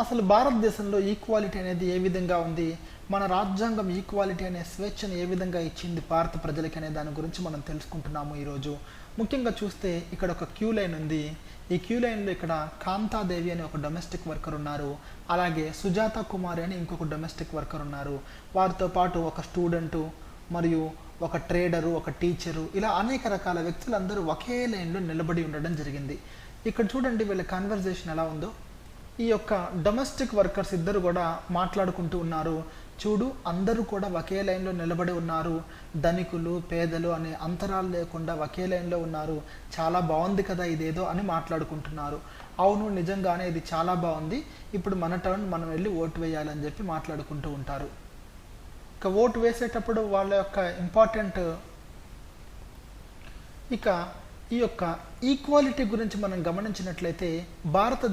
అసలు భారతదేశంలో ఈక్వాలిటీ అనేది ఏ విధంగా ఉంది? మన రాజ్యాంగం ఈక్వాలిటీ అనే స్వేచ్ఛను ఏ విధంగా ఇచ్చింది భారత ప్రజలకి అనే దాని గురించి మనం తెలుసుకుంటున్నాము ఈరోజు. ముఖ్యంగా చూస్తే ఇక్కడ ఒక క్యూ లైన్ ఉంది. ఈ క్యూ లైన్లో ఇక్కడ కాంతాదేవి అనే ఒక డొమెస్టిక్ వర్కర్ ఉన్నారు. అలాగే సుజాత కుమారి అని ఇంకొక డొమెస్టిక్ వర్కర్ ఉన్నారు. వారితో పాటు ఒక స్టూడెంటు మరియు ఒక ట్రేడరు ఒక టీచరు ఇలా అనేక రకాల వ్యక్తులందరూ ఒకే లైన్లో నిలబడి ఉండడం జరిగింది. ఇక్కడ చూడండి వీళ్ళ కన్వర్జేషన్ ఎలా ఉందో. ఈ యొక్క డొమెస్టిక్ వర్కర్స్ ఇద్దరు కూడా మాట్లాడుకుంటూ ఉన్నారు. చూడు అందరూ కూడా ఒకే లైన్లో నిలబడి ఉన్నారు. ధనికులు పేదలు అనే అంతరాలు లేకుండా ఒకే లైన్లో ఉన్నారు. చాలా బాగుంది కదా ఇదేదో అని మాట్లాడుకుంటున్నారు. అవును నిజంగానే ఇది చాలా బాగుంది. ఇప్పుడు మన టర్న్ మనం వెళ్ళి ఓటు వేయాలని చెప్పి మాట్లాడుకుంటూ ఉంటారు. ఇక ఓటు వేసేటప్పుడు వాళ్ళ యొక్క ఇంపార్టెంట్ ఇక ఈ యొక్క ఈక్వాలిటీ గురించి మనం గమనించినట్లయితే భారత